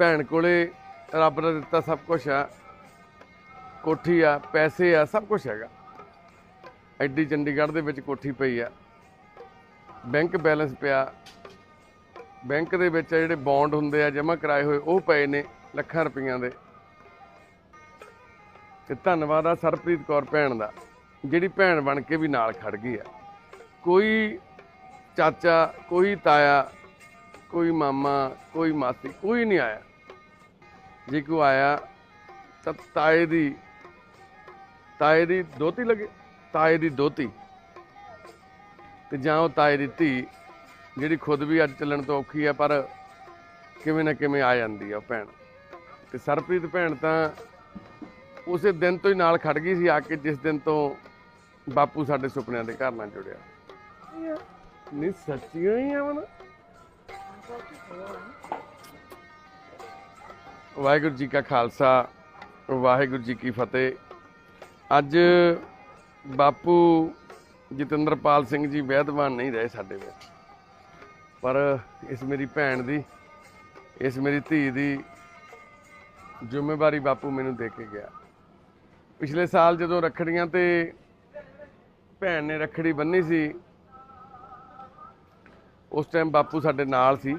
ਭੈਣ ਕੋਲੇ ਰੱਬ ਦਾ ਦਿੱਤਾ ਸਭ ਕੁਝ ਆ। ਕੋਠੀ ਆ, ਪੈਸੇ ਆ, ਸਭ ਕੁਝ ਹੈਗਾ। ਐਡੀ ਚੰਡੀਗੜ੍ਹ ਦੇ ਵਿੱਚ ਕੋਠੀ ਪਈ ਆ। ਬੈਂਕ ਬੈਲੈਂਸ ਪਿਆ। ਬੈਂਕ ਦੇ ਵਿੱਚ ਜਿਹੜੇ ਬੌਂਡ ਹੁੰਦੇ ਆ, ਜਮ੍ਹਾਂ ਕਰਾਏ ਹੋਏ, ਉਹ ਪਏ ਨੇ ਲੱਖਾਂ ਰੁਪਈਆਂ ਦੇ। ਤੇ ਧੰਨਵਾਦ ਆ ਸਰਪ੍ਰੀਤ ਕੌਰ ਭੈਣ ਦਾ, ਜਿਹੜੀ ਭੈਣ ਬਣ ਕੇ ਵੀ ਨਾਲ ਖੜ ਗਈ ਆ। ਕੋਈ ਚਾਚਾ, ਕੋਈ ਤਾਇਆ, ਕੋਈ ਮਾਮਾ, ਕੋਈ ਮਾਸੀ, ਕੋਈ ਨਹੀਂ ਆਇਆ। ਜੇ ਕੋਈ ਆਇਆ ਤਾਂ ਤਾਏ ਦੀ ਤਾਏ ਦੀ ਦੋਤੀ ਲੱਗੇ ਤਾਏ ਦੀ ਦੋਤੀ। ਤੇ ਜਾਂ ਉਹ ਤਾਏ ਦੀ ਧੀ ਜਿਹੜੀ ਖੁਦ ਵੀ ਅੱਜ ਚੱਲਣ ਤੋਂ ਔਖੀ ਆ ਪਰ ਕਿਵੇਂ ਨਾ ਕਿਵੇਂ ਆ ਜਾਂਦੀ ਆ ਭੈਣ। ਤੇ ਸਰਪ੍ਰੀਤ ਭੈਣ ਤਾਂ ਉਸੇ ਦਿਨ ਤੋਂ ਹੀ ਨਾਲ ਖੜ ਗਈ ਸੀ ਆ ਕੇ ਜਿਸ ਦਿਨ ਤੋਂ ਬਾਪੂ ਸਾਡੇ ਸੁਪਨਿਆਂ ਦੇ ਘਰ ਨਾਲ ਜੁੜਿਆ। ਨਹੀਂ ਸੱਚੀਆਂ ਹੀ ਆ ਮਨ ਵਾਹਿਗੁਰੂ ਜੀ ਕਾ ਖਾਲਸਾ, ਵਾਹਿਗੁਰੂ ਜੀ ਕੀ ਫਤਿਹ। ਅੱਜ ਬਾਪੂ ਜਤਿੰਦਰਪਾਲ ਸਿੰਘ ਜੀ ਵੈਦਵਾਨ ਨਹੀਂ ਰਹੇ ਸਾਡੇ ਵਿੱਚ। ਪਰ ਇਸ ਮੇਰੀ ਭੈਣ ਦੀ, ਇਸ ਮੇਰੀ ਧੀ ਦੀ ਜ਼ਿੰਮੇਵਾਰੀ ਬਾਪੂ ਮੈਨੂੰ ਦੇ ਕੇ ਗਿਆ। ਪਿਛਲੇ ਸਾਲ ਜਦੋਂ ਰੱਖੜੀਆਂ ਤੇ ਭੈਣ ਨੇ ਰੱਖੜੀ ਬੰਨੀ ਸੀ, ਉਸ ਟਾਈਮ ਬਾਪੂ ਸਾਡੇ ਨਾਲ ਸੀ,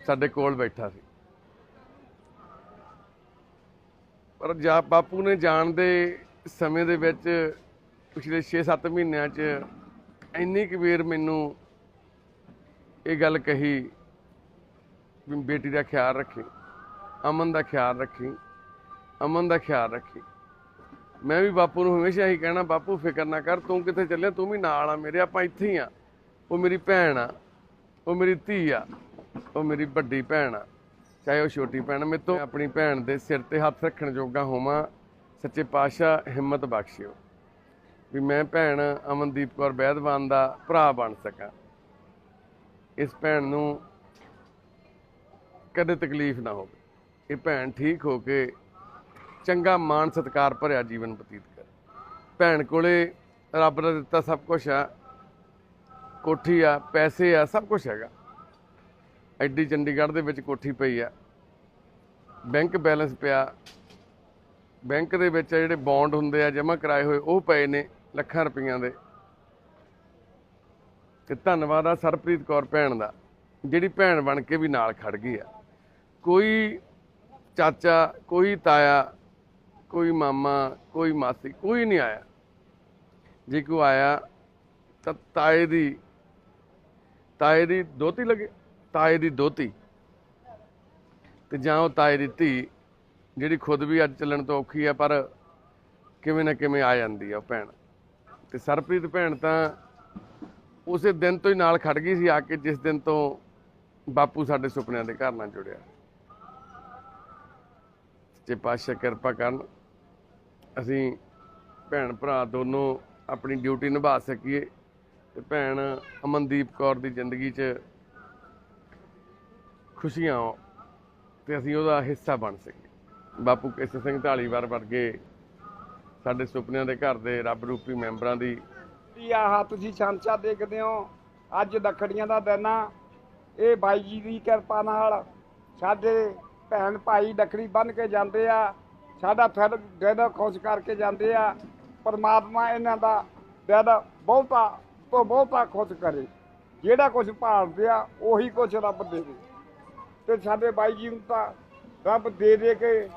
ਸਾਡੇ ਕੋਲ ਬੈਠਾ ਸੀ। ਪਰ ਜਾ ਬਾਪੂ ਨੇ ਜਾਣ ਦੇ ਸਮੇਂ ਦੇ ਵਿੱਚ ਪਿਛਲੇ 6-7 ਮਹੀਨਿਆਂ 'ਚ ਇੰਨੀ ਕੁ ਵੇਰ ਮੈਨੂੰ ਇਹ ਗੱਲ ਕਹੀ ਵੀ ਬੇਟੀ ਦਾ ਖਿਆਲ ਰੱਖੀ, ਅਮਨ ਦਾ ਖਿਆਲ ਰੱਖੀ, ਅਮਨ ਦਾ ਖਿਆਲ ਰੱਖੀ। ਮੈਂ ਵੀ ਬਾਪੂ ਨੂੰ ਹਮੇਸ਼ਾ ਹੀ ਕਹਿਣਾ, ਬਾਪੂ, ਫਿਕਰ ਨਾ ਕਰ, ਤੂੰ ਕਿੱਥੇ ਚੱਲਿਆ? ਤੂੰ ਵੀ ਨਾਲ ਆ ਮੇਰੇ, ਆਪਾਂ ਇੱਥੇ ਹੀ ਆ। ਉਹ ਮੇਰੀ ਭੈਣ ਆ, ਉਹ ਮੇਰੀ ਧੀ ਆ, ਉਹ ਮੇਰੀ ਵੱਡੀ ਭੈਣ ਆ। ਚਾਹੇ ਉਹ ਛੋਟੀ ਭੈਣ ਮੇਰੇ ਤੋਂ, ਆਪਣੀ ਭੈਣ ਦੇ ਸਿਰ ਤੇ ਹੱਥ ਰੱਖਣ ਜੋਗਾ ਹੋਵਾਂ, ਸੱਚੇ ਪਾਤਸ਼ਾਹ ਹਿੰਮਤ ਬਖਸ਼ਿਓ। ਵੀ ਮੈਂ ਭੈਣ ਅਮਨਦੀਪ ਕੌਰ ਬੈਦਵਾਨ ਦਾ ਭਰਾ ਬਣ ਸਕਾਂ। ਇਸ ਭੈਣ ਨੂੰ ਕਦੇ ਤਕਲੀਫ ਨਾ ਹੋਵੇ। ਇਹ ਭੈਣ ਠੀਕ ਹੋ ਕੇ ਚੰਗਾ ਮਾਣ ਸਤਿਕਾਰ ਭਰਿਆ ਜੀਵਨ ਬਤੀਤ ਕਰੇ। ਭੈਣ ਕੋਲੇ ਰੱਬ ਦਾ ਦਿੱਤਾ ਸਭ ਕੁਝ ਆ। ਕੋਠੀ ਆ, ਪੈਸੇ ਆ, ਸਭ ਕੁਝ ਹੈਗਾ। ਐਡੀ ਚੰਡੀਗੜ੍ਹ ਦੇ ਵਿੱਚ ਕੋਠੀ ਪਈ ਆ। ਬੈਂਕ ਬੈਲੈਂਸ ਪਿਆ। ਬੈਂਕ ਦੇ ਵਿੱਚ ਜਿਹੜੇ ਬੌਂਡ ਹੁੰਦੇ ਆ, ਜਮ੍ਹਾਂ ਕਰਾਏ ਹੋਏ, ਉਹ ਪਏ ਨੇ ਲੱਖਾਂ ਰੁਪਈਆਂ ਦੇ। ਤੇ ਧੰਨਵਾਦ ਆ ਸਰਪ੍ਰੀਤ ਕੌਰ ਭੈਣ ਦਾ, ਜਿਹੜੀ ਭੈਣ ਬਣ ਕੇ ਵੀ ਨਾਲ ਖੜ ਗਈ ਆ। ਕੋਈ ਚਾਚਾ, ਕੋਈ ਤਾਇਆ, ਕੋਈ ਮਾਮਾ, ਕੋਈ ਮਾਸੀ, ਕੋਈ ਨਹੀਂ ਆਇਆ। ਜੇ ਕੋਈ ਆਇਆ ਤਾਂ ਤਾਏ ਦੀ ਤਾਏ ਦੀ ਦੋਤੀ ਲੱਗੇ। ਤਾਏ ਦੀ ਦੋਤੀ ਤੇ ਜਾਂ ਉਹ ਤਾਏ ਦੀ ਧੀ, ਜਿਹੜੀ ਖੁਦ ਵੀ ਅੱਜ ਚੱਲਣ ਤੋਂ ਔਖੀ ਆ, ਪਰ ਕਿਵੇਂ ਨਾ ਕਿਵੇਂ ਆ ਜਾਂਦੀ ਆ ਉਹ ਭੈਣ। ਤੇ ਸਰਪ੍ਰੀਤ ਭੈਣ ਤਾਂ ਉਸੇ ਦਿਨ ਤੋਂ ਹੀ ਨਾਲ ਖੜ ਗਈ ਸੀ ਆ ਕੇ, ਜਿਸ ਦਿਨ ਤੋਂ ਬਾਪੂ ਸਾਡੇ ਸੁਪਨਿਆਂ ਦੇ ਘਰ ਨਾਲ ਜੁੜਿਆ। ਤੇ ਪਾਤਸ਼ਾਹ ਕਿਰਪਾ ਕਰਨ, ਅਸੀਂ ਭੈਣ ਭਰਾ ਦੋਨੋਂ ਆਪਣੀ ਡਿਊਟੀ ਨਿਭਾ ਸਕੀਏ ਤੇ ਭੈਣ ਅਮਨਦੀਪ ਕੌਰ ਦੀ ਜ਼ਿੰਦਗੀ 'ਚ ਖੁਸ਼ੀਆਂ ਤੇ ਅਸੀਂ ਉਹਦਾ ਹਿੱਸਾ ਬਣ ਸਕੀਏ। ਬਾਪੂ ਕੇਸਰ ਸਿੰਘ ਢਾਲੀਵਾਲ ਵਰਗੇ ਸਾਡੇ ਸੁਪਨਿਆਂ ਦੇ ਘਰ ਦੇ ਰੱਬ ਰੂਪੀ ਮੈਂਬਰਾਂ ਦੀ ਵੀ ਆਹ ਤੁਸੀਂ ਛਾਂਚਾ ਦੇਖਦੇ ਹੋ, ਅੱਜ ਦੱਖੜੀਆਂ ਦਾ ਦਿਨ ਆ। ਇਹ ਬਾਈ ਜੀ ਦੀ ਕਿਰਪਾ ਨਾਲ ਸਾਡੇ ਭੈਣ ਭਾਈ ਡੱਕੜੀ ਬੰਨ ਕੇ ਜਾਂਦੇ ਆ, ਸਾਡਾ ਫਿਰ ਦਿਲ ਖੁਸ਼ ਕਰਕੇ ਜਾਂਦੇ ਆ। ਪਰਮਾਤਮਾ ਇਹਨਾਂ ਦਾ ਦਿਲ ਬਹੁਤਾ ਤੋਂ ਬਹੁਤਾ ਖੁਸ਼ ਕਰੇ। ਜਿਹੜਾ ਕੁਝ ਭਾਲਦੇ ਆ, ਉਹੀ ਕੁਝ ਰੱਬ ਦੇਵੇ। ਤੇ ਸਾਡੇ ਬਾਈ ਜੀ ਨੂੰ ਤਾਂ ਰੱਬ ਦੇ ਦੇ ਕੇ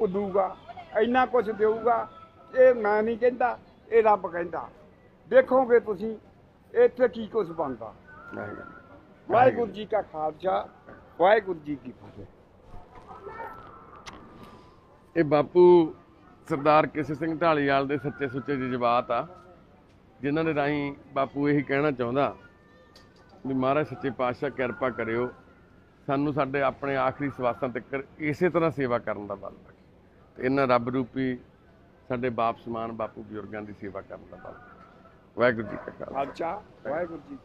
ਉਦੂਗਾ ਇੰਨਾ ਕੁਝ ਦੇਊਗਾ ਇਹ ਮੈਂ ਨਹੀਂ ਕਹਿੰਦਾ ਇਹ ਰੱਬ ਕਹਿੰਦਾ। ਦੇਖੋਗੇ ਤੁਸੀਂ ਇੱਥੇ ਕੀ ਕੁਝ ਬਣਦਾ। ਵਾਹਿਗੁਰੂ। ਜੀ ਕਾ ਖਾਲਸਾ ਵਾਹਿਗੁਰੂ ਜੀ ਕੀ ਫਤਿਹ। ਇਹ ਬਾਪੂ ਸਰਦਾਰ ਕਿਸੇ ਸਿੰਘ ਢਾਲੀਵਾਲ ਦੇ ਸੱਚੇ ਸੁੱਚੇ ਜਜ਼ਬਾਤ ਆ ਜਿਨ੍ਹਾਂ ਦੇ ਰਾਹੀਂ ਬਾਪੂ ਇਹੀ ਕਹਿਣਾ ਚਾਹੁੰਦਾ ਵੀ ਮਹਾਰਾਜ ਸੱਚੇ ਪਾਤਸ਼ਾਹ ਕਿਰਪਾ ਕਰਿਓ। ਸਾਨੂੰ ਸਾਡੇ ਆਪਣੇ ਆਖਰੀ ਸਵਾਸਾਂ ਤੱਕ ਇਸੇ ਤਰ੍ਹਾਂ ਸੇਵਾ ਕਰਨ ਦਾ ਬਲ ਬਖਸ਼ੇ ਤੇ ਇਹਨਾਂ ਰੱਬ ਰੂਪੀ ਸਾਡੇ ਬਾਪ ਸਮਾਨ ਬਾਪੂ ਬਜ਼ੁਰਗਾਂ ਦੀ ਸੇਵਾ ਕਰਨ ਦਾ ਬਲ ਵਾਹਿਗੁਰੂ ਜੀ ਕਾ ਖਾਲਸਾ। ਵਾਹਿਗੁਰੂ ਜੀ